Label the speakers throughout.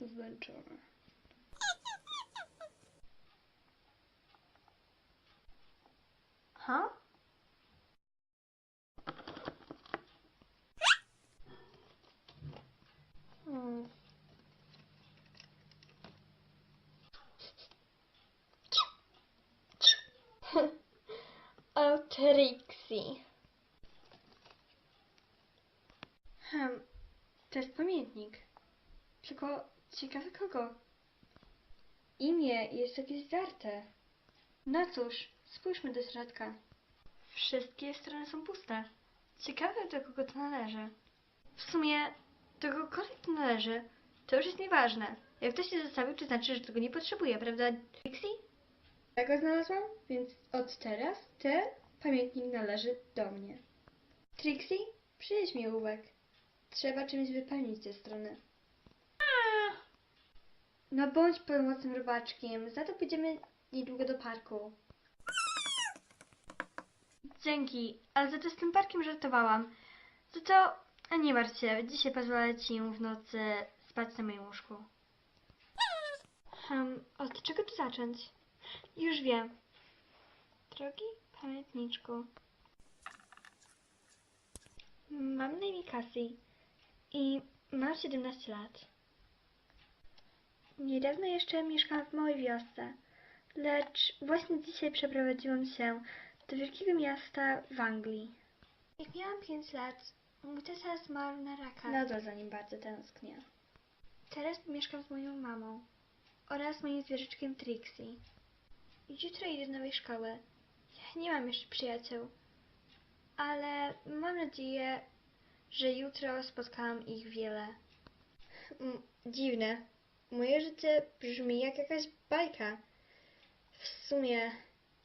Speaker 1: Oho, jestem zmęczona. Ha? Hmm. o, Trixie. Hmm, to jest pamiętnik. Tylko ciekawe kogo? Imię jest jakieś zdarte. No cóż, spójrzmy do środka. Wszystkie strony są puste. Ciekawe do kogo to należy. W sumie, do kogokolwiek to należy, to już jest nieważne. Jak ktoś się zostawił, to znaczy, że tego nie potrzebuje, prawda, Trixie? Ja go znalazłam, więc od teraz ten pamiętnik należy do mnie. Trixie, przyjedź mi ołówek. Trzeba czymś wypełnić tę stronę. No bądź pomocnym robaczkiem, za to pójdziemy niedługo do parku. Dzięki, ale za to z tym parkiem żartowałam. Za to, a nie martw się, dzisiaj pozwolę ci w nocy spać na moim łóżku. Hmm, od czego tu zacząć? Już wiem. Drogi pamiętniczku. Mam na imię Cassie i mam 17 lat. Niedawno jeszcze mieszkałam w małej wiosce, lecz właśnie dzisiaj przeprowadziłam się do wielkiego miasta w Anglii. Jak miałam 5 lat, mój tata zmarł na raka. Nadal za nim bardzo tęsknię. Teraz mieszkam z moją mamą oraz moim zwierzyczkiem Trixie. Jutro idę do nowej szkoły. Nie mam jeszcze przyjaciół, ale mam nadzieję, że jutro spotkałam ich wiele. Dziwne. Moje życie brzmi jak jakaś bajka. W sumie,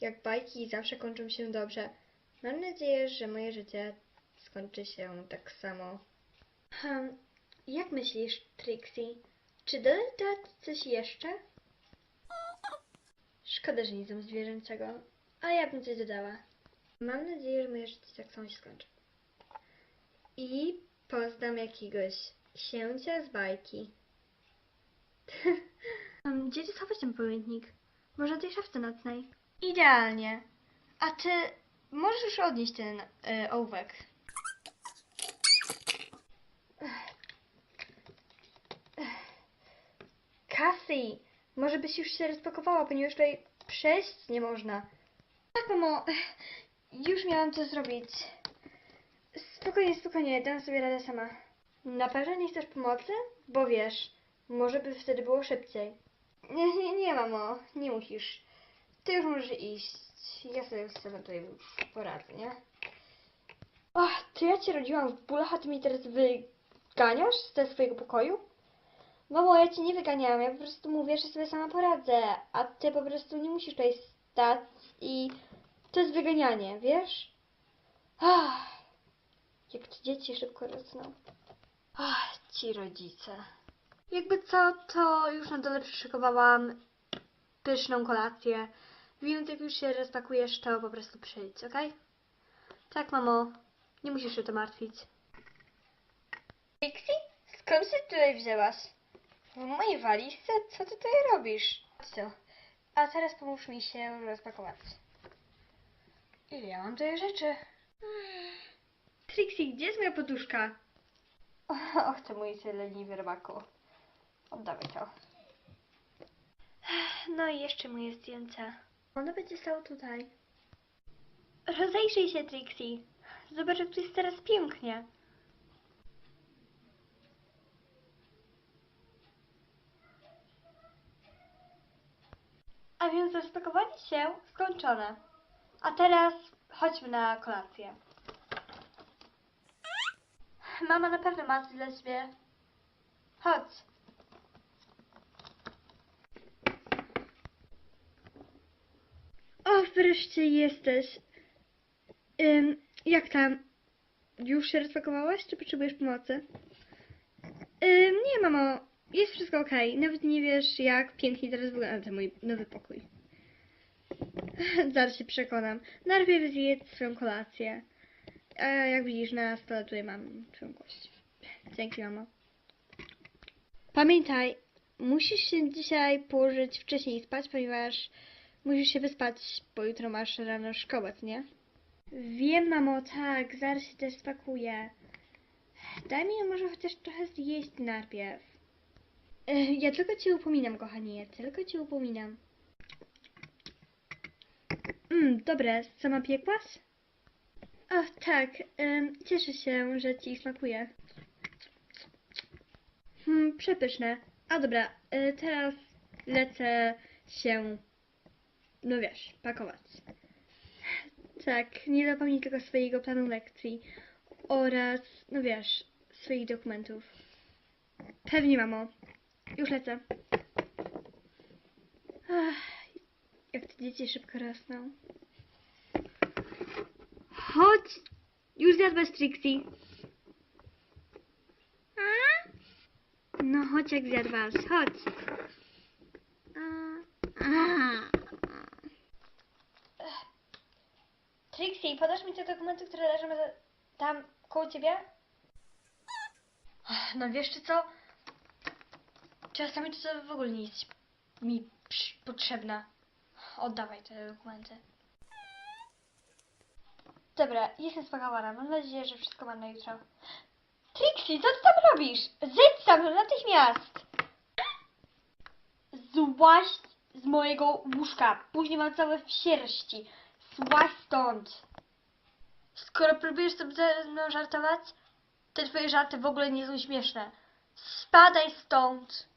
Speaker 1: jak bajki zawsze kończą się dobrze. Mam nadzieję, że moje życie skończy się tak samo. Hmm, jak myślisz, Trixie? Czy dodać coś jeszcze? Szkoda, że nie znam zwierzęcego, ale ja bym coś dodała. Mam nadzieję, że moje życie tak samo się skończy. I poznam jakiegoś księcia z bajki. Gdzie ty schować ten pamiętnik? Może tej szafce nocnej? Idealnie. A ty możesz już odnieść ten y, ołówek. Cassie, Może byś już się rozpakowała, ponieważ tutaj przejść nie można. Tak, mamo, już miałam to zrobić. Spokojnie, spokojnie, dam sobie radę sama. Na pewno nie chcesz pomocy? Bo wiesz, może by wtedy było szybciej. Nie, nie, nie, mamo, nie musisz. Ty już możesz iść. Ja sobie sama tutaj poradzę, nie? Ach, to ja cię rodziłam w bólach, a ty mi teraz wyganiasz z tego swojego pokoju? Mamo, ja cię nie wyganiałam, ja po prostu mówię, że sobie sama poradzę, a ty po prostu nie musisz tutaj stać i to jest wyganianie, wiesz? Ach, jak te dzieci szybko rosną. Ach, ci rodzice. Jakby co, to już na dole przyszykowałam pyszną kolację. Więc jak już się rozpakujesz, to po prostu przyjdź, okej? Tak, mamo. Nie musisz się to martwić. Pixie? Skąd się tutaj wzięłaś? W mojej walizce? Co ty tutaj robisz? Co? A teraz pomóż mi się rozpakować. Ile ja mam tutaj rzeczy? Trixie, gdzie jest moja poduszka? Och, ty mój leniwy rybaku. Oddawaj to. No i jeszcze moje zdjęcie. Ono będzie stało tutaj. Rozejrzyj się, Trixie. Zobacz, jak tu jest teraz pięknie. A więc rozpakowanie się skończone. A teraz chodźmy na kolację. Mama na pewno ma coś dla ciebie. Chodź. O, wreszcie jesteś. Ym, jak tam? Już się rozpakowałaś, czy potrzebujesz pomocy? Ym, nie, mamo. Jest wszystko okej. Nawet nie wiesz, jak pięknie teraz wygląda ten mój nowy pokój. Zaraz się przekonam. Najpierw zjedz swoją kolację. A jak widzisz, na stole tutaj mam twoją kość. Dzięki, mamo. Pamiętaj, musisz się dzisiaj położyć wcześniej spać, ponieważ musisz się wyspać, bo jutro masz rano szkołę, nie? Wiem, mamo, tak, zaraz się też spakuję. Daj mi może chociaż trochę zjeść najpierw. Ja tylko cię upominam, kochanie, ja tylko cię upominam. Mmm, dobre, sama piekłaś? O, tak, em, cieszę się, że ci smakuje. Hmm, przepyszne. A dobra, e, teraz lecę się, no wiesz, pakować. Tak, nie zapomnij tylko swojego planu lekcji oraz, no wiesz, swoich dokumentów. Pewnie, mamo. Już lecę. Ach, jak te dzieci szybko rosną. Chodź! Już zjadłaś Trixie. A? No chodź jak zjadłaś, chodź. A, a. Trixie, podasz mi te dokumenty, które leżą tam koło ciebie? No wiesz czy co? Czasami to w ogóle nie jest mi potrzebna. Oddawaj te dokumenty. Dobra, jestem spakowana. Mam nadzieję, że wszystko mam na jutro. Trixie, co ty tam robisz? Zejdź tam natychmiast! Złaź z mojego łóżka. Później mam całe w sierści. Złaź stąd. Skoro próbujesz sobie ze mną żartować, te twoje żarty w ogóle nie są śmieszne. Spadaj stąd.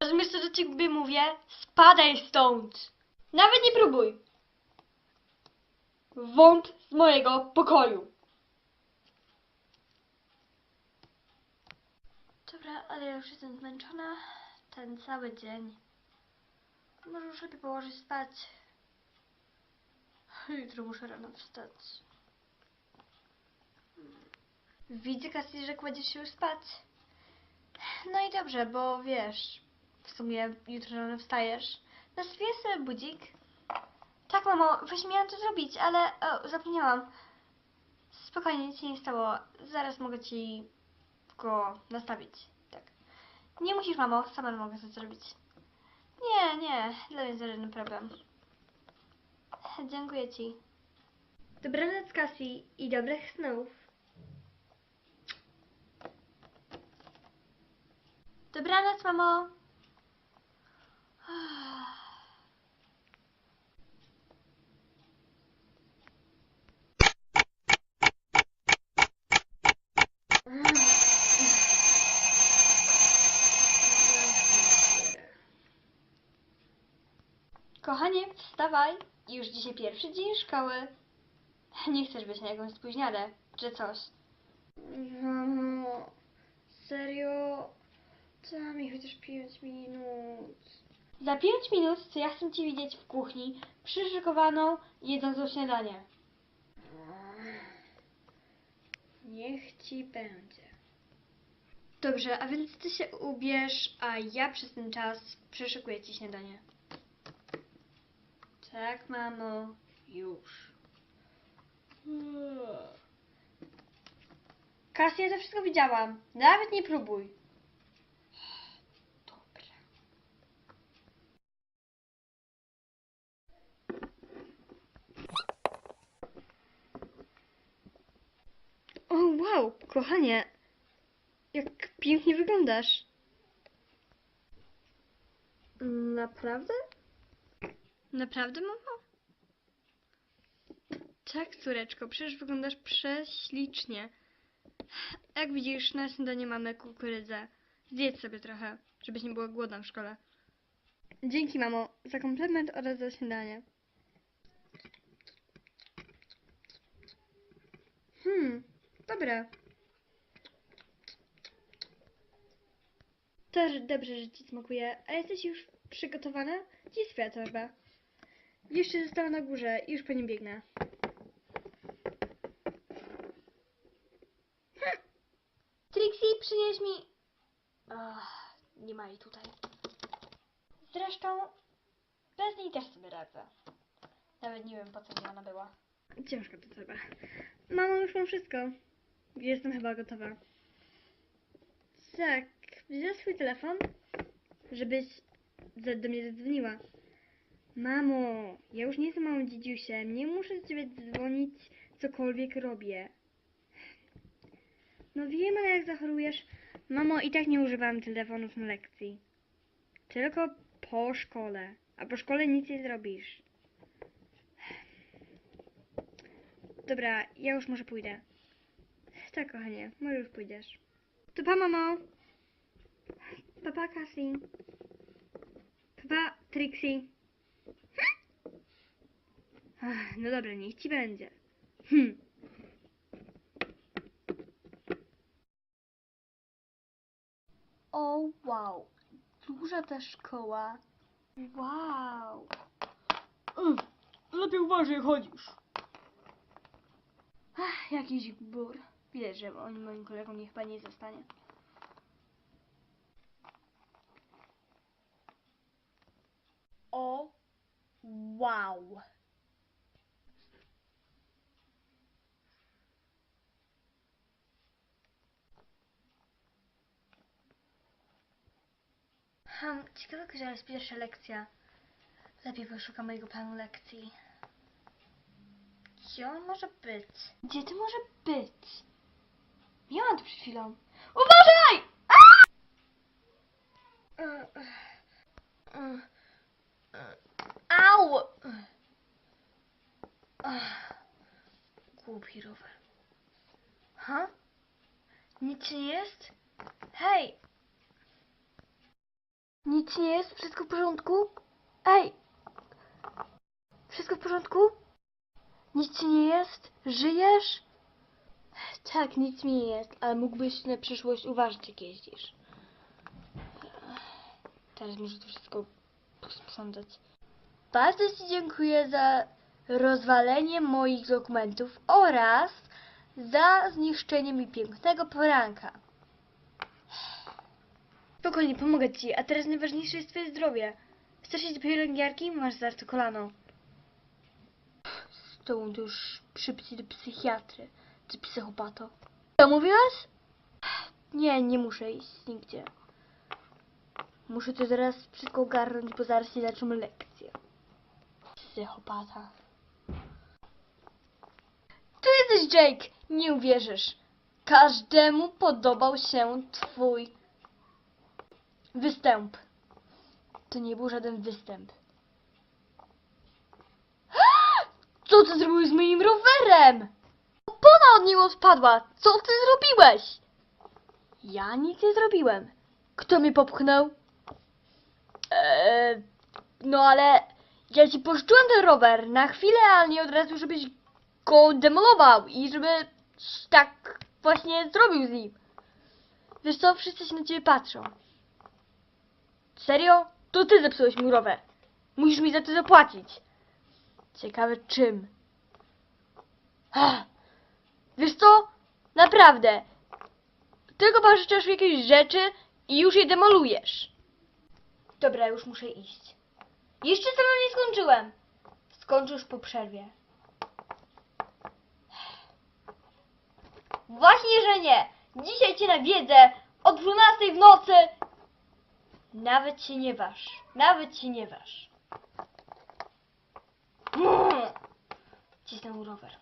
Speaker 1: Rozumiesz, co do ciebie mówię? Spadaj stąd. Nawet nie próbuj. Wąt z mojego pokoju. Dobra, ale ja już jestem zmęczona. Ten cały dzień. Może już lepiej położyć spać. Jutro muszę rano wstać. Widzę, Cassie, że kładziesz się już spać. No i dobrze, bo wiesz, w sumie jutro rano wstajesz. Nastawię sobie budzik. Tak, mamo, właśnie miałam to zrobić, ale o, zapomniałam. Spokojnie, nic się nie stało. Zaraz mogę ci go nastawić. Tak. Nie musisz, mamo, sama mogę to zrobić. Nie, nie, dla mnie żaden problem. Dziękuję Ci. Dobranoc Kasi i dobrych snów. Dobranoc, mamo. Kochanie, wstawaj. Już dzisiaj pierwszy dzień szkoły. Nie chcesz być na jakąś spóźniadę, czy coś? Mamo, serio? Daj mi chociaż 5 minut. Za 5 minut to ja chcę Cię widzieć w kuchni, przyszykowaną, jedzącą śniadanie. Niech Ci będzie. Dobrze, a więc Ty się ubierz, a ja przez ten czas przyszykuję Ci śniadanie. Tak, mamo, już. Kasję to wszystko widziałam. Nawet nie próbuj. Dobra. O, wow, kochanie. Jak pięknie wyglądasz. Naprawdę? Naprawdę, mamo? Tak, córeczko, przecież wyglądasz prześlicznie. Jak widzisz, na śniadanie mamy kukurydzę. Zjedz sobie trochę, żebyś nie była głodna w szkole. Dzięki, mamo, za komplement oraz za śniadanie. Hmm, dobre. Też dobrze, że ci smakuje. A jesteś już przygotowana? Jest twoja torba? Jeszcze została na górze i już po nim biegnę. Hm. Trixie, przynieś mi... Ach, nie ma jej tutaj. Zresztą, bez niej też sobie radzę. Nawet nie wiem, po co mi ona była. Ciężko to trzeba. Mamo, już mam wszystko. Jestem chyba gotowa. Tak, wziął swój telefon, żebyś do mnie zadzwoniła. Mamo, ja już nie jestem małym dziedziusiem, nie muszę do ciebie dzwonić, cokolwiek robię. No wiem, ale jak zachorujesz... Mamo, i tak nie używam telefonów na lekcji. Tylko po szkole. A po szkole nic nie zrobisz. Dobra, ja już może pójdę. Tak, kochanie, może już pójdziesz. To pa, mamo. Papa, Cassie. Papa, Trixie. Ach, no dobra, niech ci będzie. Hm. O, wow. Duża ta szkoła. Wow. Mm, lepiej uważaj, chodzisz. Ach, jakiś bur. Widać, że on moim kolegom niech pani nie zostanie. O, wow. Hmm, ciekawe, która jest pierwsza lekcja. Lepiej poszukam mojego planu lekcji. Gdzie on może być? Gdzie to może być? Miałam tu przed chwilą. Uważaj! Au! Głupi rower. Ha? Nic nie jest? Hej! Nic nie jest? Wszystko w porządku? Ej! Wszystko w porządku? Nic ci nie jest? Żyjesz? Tak, nic mi nie jest, ale mógłbyś na przyszłość uważać, jak jeździsz. Teraz muszę to wszystko posprzątać. Bardzo Ci dziękuję za rozwalenie moich dokumentów oraz za zniszczenie mi pięknego poranka. Spokojnie, pomogę Ci, a teraz najważniejsze jest Twoje zdrowie. Chcesz iść do pielęgniarki? Masz zarte kolano. Z to już przypci do psychiatry, ty psychopato. Co mówiłaś? Nie, nie muszę iść nigdzie. Muszę to zaraz wszystko ogarnąć, bo zaraz nie zaczynamy lekcję. Psychopata. Tu jesteś, Jake! Nie uwierzysz. Każdemu podobał się twój występ. To nie był żaden występ. Co ty zrobiłeś z moim rowerem? Opona od niego odpadła. Co ty zrobiłeś? Ja nic nie zrobiłem. Kto mnie popchnął? Eee, no ale Ja ci pożyczyłem ten rower na chwilę, ale nie od razu, żebyś go demolował i żeby tak właśnie zrobił z nim. Wiesz co, wszyscy się na ciebie patrzą. Serio? To ty zepsułeś mój rower. Musisz mi za to zapłacić. Ciekawe czym. Wiesz co? Naprawdę. Tylko pożyczasz jakieś rzeczy i już je demolujesz. Dobra, już muszę iść. Jeszcze ze mną nie skończyłem. Skończę już po przerwie. Właśnie, że nie. Dzisiaj cię nawiedzę o 12 w nocy. Nawet się nie waż. Nawet się nie waż. Cisnę rower.